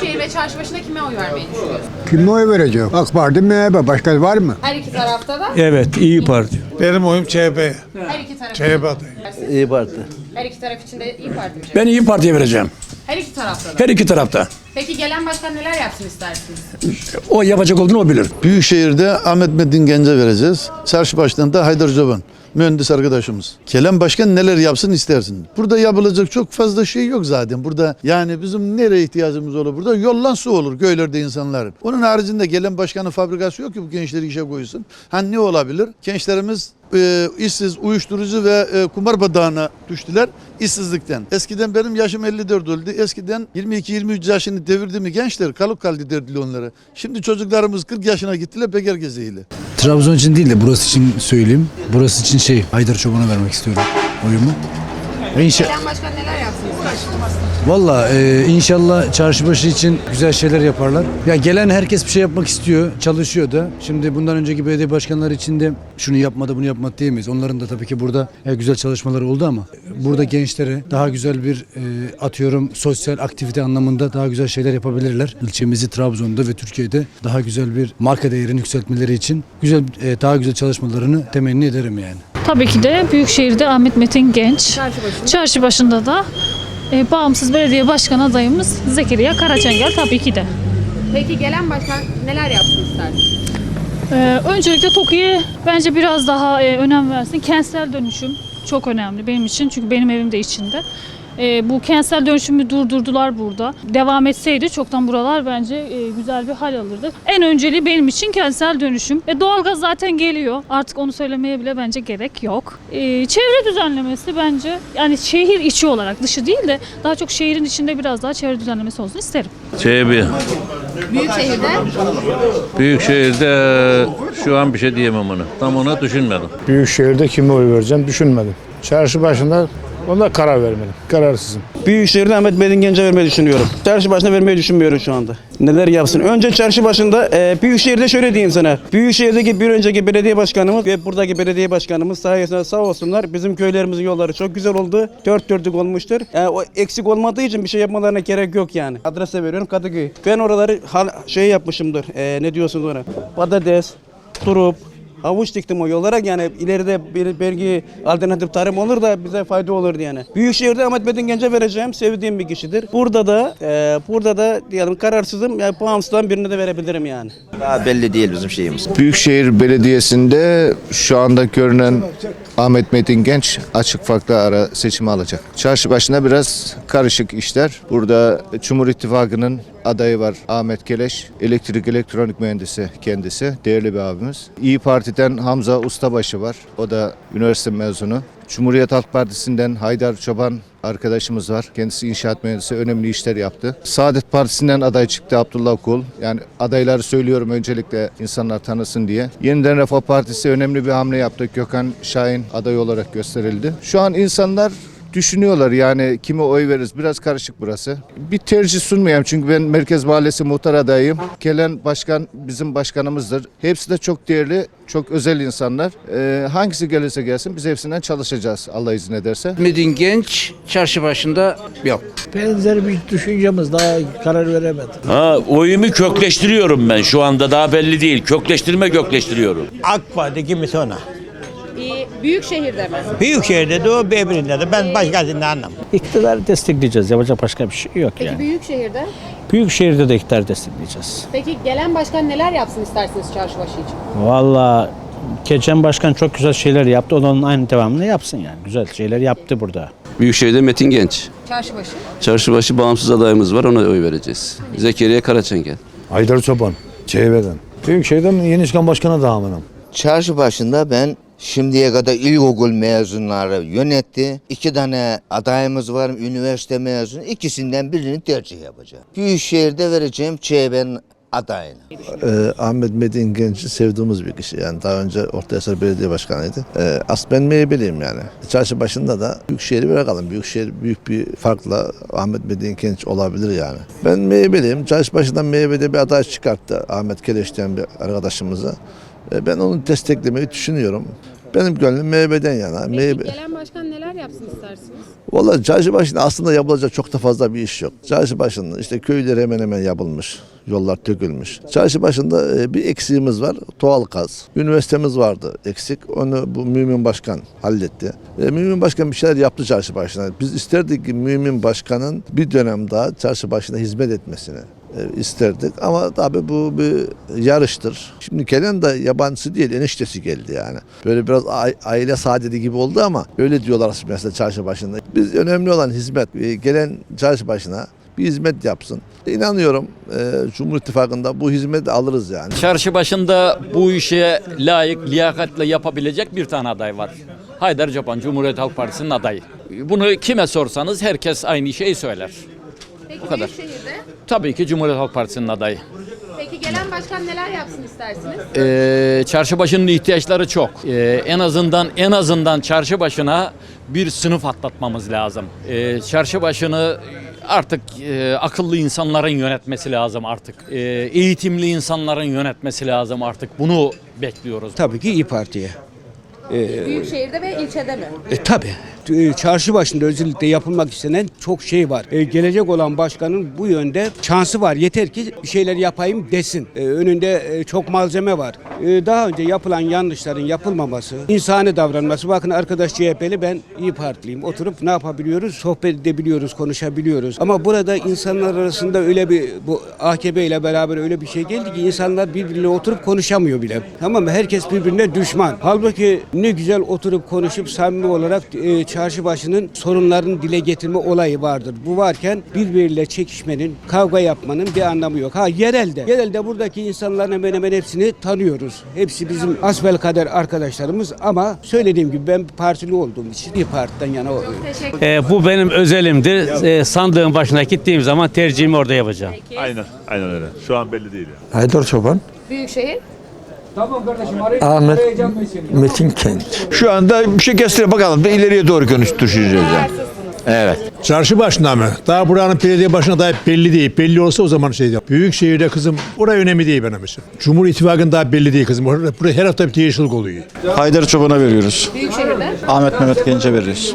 Büyükşehir ve Çarşıbaşı'nda kime oy vermeyi düşünüyorsunuz? Kime oy verecek? AK Parti MHP. Başka var mı? Her iki tarafta da Evet, İyi Parti. Benim oyum CHP. her iki taraf. CHP adayı. İyi Parti. Her iki taraf için de iyi parti mi? Ben İyi Parti'ye vereceğim. Her iki tarafta da. Her iki tarafta. Peki gelen başkan neler yapsın istersiniz? O yapacak olduğunu o bilir. Büyükşehir'de Ahmet Metin Gence vereceğiz. Çarşı başkanı da Haydar Çoban. Mühendis arkadaşımız. Kelen başkan neler yapsın istersin. Burada yapılacak çok fazla şey yok zaten. Burada yani bizim nereye ihtiyacımız olur? Burada yollan su olur köylerde insanların. Onun haricinde gelen başkanın fabrikası yok ki bu gençleri işe koysun. Ha ne olabilir? Gençlerimiz e, işsiz, uyuşturucu ve e, kumar badağına düştüler işsizlikten. Eskiden benim yaşım 54 oldu. Eskiden 22-23 yaşını devirdi mi gençler kalıp kaldı derdiler onlara. Şimdi çocuklarımız 40 yaşına gittiler beker gezeyle. Trabzon için değil de burası için söyleyeyim. Burası için şey Haydar Çoban'a vermek istiyorum oyumu. İnşa başkan neler yapsın? Valla e, inşallah çarşıbaşı için güzel şeyler yaparlar. Ya gelen herkes bir şey yapmak istiyor, çalışıyor da. Şimdi bundan önceki belediye başkanları için de şunu yapmadı bunu yapmadı diyemeyiz. Onların da tabii ki burada e, güzel çalışmaları oldu ama burada gençlere daha güzel bir e, atıyorum sosyal aktivite anlamında daha güzel şeyler yapabilirler. İlçemizi Trabzon'da ve Türkiye'de daha güzel bir marka değerini yükseltmeleri için güzel e, daha güzel çalışmalarını temenni ederim yani. Tabii ki de Büyükşehir'de Ahmet Metin Genç. Çarşıbaşı. Çarşı başında da e, bağımsız belediye başkan adayımız Zekeriya Karaçengel tabii ki de. Peki gelen başkan neler yapsın istersiniz? E, öncelikle TOKİ'ye bence biraz daha e, önem versin. Kentsel dönüşüm çok önemli benim için çünkü benim evim de içinde. E, bu kentsel dönüşümü durdurdular burada. Devam etseydi çoktan buralar bence e, güzel bir hal alırdı. En önceliği benim için kentsel dönüşüm. E, doğalgaz zaten geliyor. Artık onu söylemeye bile bence gerek yok. E, çevre düzenlemesi bence yani şehir içi olarak dışı değil de daha çok şehrin içinde biraz daha çevre düzenlemesi olsun isterim. CHP. Büyükşehir'de Büyükşehir'de e, şu an bir şey diyemem onu. Tam onu düşünmedim. Büyükşehir'de kime oy vereceğim düşünmedim. Çarşı başında onda karar vermedim. Kararsızım. Büyükşehir'de Ahmet Metin Genç'e vermeyi düşünüyorum. Çarşı başına vermeyi düşünmüyorum şu anda. Neler yapsın? Önce çarşı başında, e, Büyükşehir'de şöyle diyeyim sana. Büyükşehir'deki bir önceki belediye başkanımız ve buradaki belediye başkanımız sayesinde sağ olsunlar. Bizim köylerimizin yolları çok güzel oldu. Dört dörtlük olmuştur. Yani o eksik olmadığı için bir şey yapmalarına gerek yok yani. Adrese veriyorum Kadıköy. Ben oraları hal, şey yapmışımdır. E, ne diyorsunuz ona? Patates, turup, Havuç diktim o yollara yani ileride bir belki alternatif tarım olur da bize fayda olurdu yani. Büyükşehir'de Ahmet Metin Genç'e vereceğim sevdiğim bir kişidir. Burada da e, burada da diyelim kararsızım yani bağımsızdan birine de verebilirim yani. Daha belli değil bizim şeyimiz. Büyükşehir Belediyesi'nde şu anda görünen Ahmet Metin Genç açık farklı ara seçimi alacak. Çarşı başına biraz karışık işler. Burada Cumhur İttifakı'nın adayı var Ahmet Keleş. Elektrik elektronik mühendisi kendisi. Değerli bir abimiz. İyi Parti'den Hamza Ustabaşı var. O da üniversite mezunu. Cumhuriyet Halk Partisi'nden Haydar Çoban arkadaşımız var. Kendisi inşaat mühendisi önemli işler yaptı. Saadet Partisi'nden aday çıktı Abdullah Kul. Yani adayları söylüyorum öncelikle insanlar tanısın diye. Yeniden Refah Partisi önemli bir hamle yaptı. Gökhan Şahin aday olarak gösterildi. Şu an insanlar düşünüyorlar yani kime oy veririz biraz karışık burası. Bir tercih sunmayayım çünkü ben Merkez Mahallesi muhtar adayım. Gelen başkan bizim başkanımızdır. Hepsi de çok değerli, çok özel insanlar. Ee, hangisi gelirse gelsin biz hepsinden çalışacağız Allah izin ederse. Metin Genç çarşı başında yok. Benzer bir düşüncemiz daha karar veremedim. Ha, oyumu kökleştiriyorum ben şu anda daha belli değil. Kökleştirme kökleştiriyorum. AK Parti kimisi ona. Ee, Büyükşehir'de mi? Büyükşehir'de de o birbirinde de ben başkasını anlamam. İktidarı destekleyeceğiz. Yapacak başka bir şey yok Peki Büyükşehir'de? Büyükşehir'de de iktidarı destekleyeceğiz. Peki gelen başkan neler yapsın istersiniz Çarşıbaşı için? Valla geçen başkan çok güzel şeyler yaptı. O da onun aynı devamını yapsın yani. Güzel şeyler yaptı burada. Büyükşehir'de Metin Genç. Çarşıbaşı. Çarşıbaşı bağımsız adayımız var ona oy vereceğiz. Zekeriya Karaçengel. Haydar Çoban. CHP'den. Büyükşehir'den Yeni Çıkan Başkan'a da amenim. Çarşı başında ben şimdiye kadar ilkokul mezunları yönetti. İki tane adayımız var üniversite mezunu. İkisinden birini tercih yapacağım. Büyükşehir'de vereceğim CHP'nin adayını. Ee, Ahmet Metin Genç'i sevdiğimiz bir kişi. Yani daha önce Ortaysar Belediye Başkanı'ydı. Ee, ben MHP'liyim yani. Çarşı başında da Büyükşehir'i bırakalım. Büyükşehir büyük bir farkla Ahmet Metin Genç olabilir yani. Ben MHP'liyim. Çarşı başından MHP'de bir aday çıkarttı. Ahmet Keleş'ten bir arkadaşımıza. Ee, ben onu desteklemeyi düşünüyorum. Benim gönlüm MHP'den yana. Peki MHP... gelen başkan neler yapsın istersiniz? Vallahi çarşı başında aslında yapılacak çok da fazla bir iş yok. Çarşı başında işte köyler hemen hemen yapılmış. Yollar dökülmüş. Çarşı başında e, bir eksiğimiz var. Doğal gaz. Üniversitemiz vardı eksik. Onu bu Mümin Başkan halletti. E, Mümin Başkan bir şeyler yaptı çarşı başına. Biz isterdik ki Mümin Başkan'ın bir dönem daha çarşı başına hizmet etmesini e, isterdik. Ama tabii bu bir yarıştır. Şimdi gelen de yabancısı değil eniştesi geldi yani. Böyle biraz aile saadeti gibi oldu ama öyle diyorlar mesela çarşı başında. Biz önemli olan hizmet. E, Gelen çarşı başına bir hizmet yapsın. İnanıyorum e, Cumhur İttifakı'nda bu hizmeti alırız yani. Çarşı başında bu işe layık, liyakatle yapabilecek bir tane aday var. Haydar Çoban, Cumhuriyet Halk Partisi'nin adayı. Bunu kime sorsanız herkes aynı şeyi söyler. Peki Bu kadar. Büyükşehir'de? Tabii ki Cumhuriyet Halk Partisi'nin adayı. Peki gelen başkan neler yapsın istersiniz? Ee, çarşı başının ihtiyaçları çok. Ee, en azından en azından çarşı başına bir sınıf atlatmamız lazım. Ee, çarşı başını artık e, akıllı insanların yönetmesi lazım artık. Ee, eğitimli insanların yönetmesi lazım artık. Bunu bekliyoruz. Tabii ki İyi Parti'ye. Büyükşehir'de ve ilçede mi? E, tabii. E, Çarşı başında özellikle yapılmak istenen çok şey var. E, gelecek olan başkanın bu yönde şansı var. Yeter ki bir şeyler yapayım desin. E, önünde e, çok malzeme var. E, daha önce yapılan yanlışların yapılmaması, insani davranması. Bakın arkadaş CHP'li ben iyi Partiliyim. Oturup ne yapabiliyoruz? Sohbet edebiliyoruz, konuşabiliyoruz. Ama burada insanlar arasında öyle bir bu AKP ile beraber öyle bir şey geldi ki insanlar birbiriyle oturup konuşamıyor bile. Tamam mı? Herkes birbirine düşman. Halbuki ne güzel oturup konuşup samimi olarak e, çarşı başının sorunlarını dile getirme olayı vardır. Bu varken birbiriyle çekişmenin, kavga yapmanın bir anlamı yok. Ha yerelde. Yerelde buradaki insanların hemen hemen hepsini tanıyoruz. Hepsi bizim asbelkader arkadaşlarımız ama söylediğim gibi ben partili olduğum için bir partiden yana o- Teşekkür bu benim özelimdir. sandığın başına gittiğim zaman tercihimi orada yapacağım. Aynen, aynen öyle. Şu an belli değil yani. Haydar Çoban. Büyükşehir. Ahmet Metin Kent. Şu anda bir şey gösteriyor bakalım da ileriye doğru konuş düşeceğiz yani. Evet. Çarşı başına mı? Daha buranın belediye başına dair belli değil. Belli olsa o zaman şey. Büyük şehirde kızım oraya önemli değil benim için. Cumhur İttifakı'nın daha belli değil kızım. Burada her hafta bir değişiklik oluyor. Haydar Çoban'a veriyoruz. Büyükşehir'de. Ahmet Mehmet Genç'e veririz.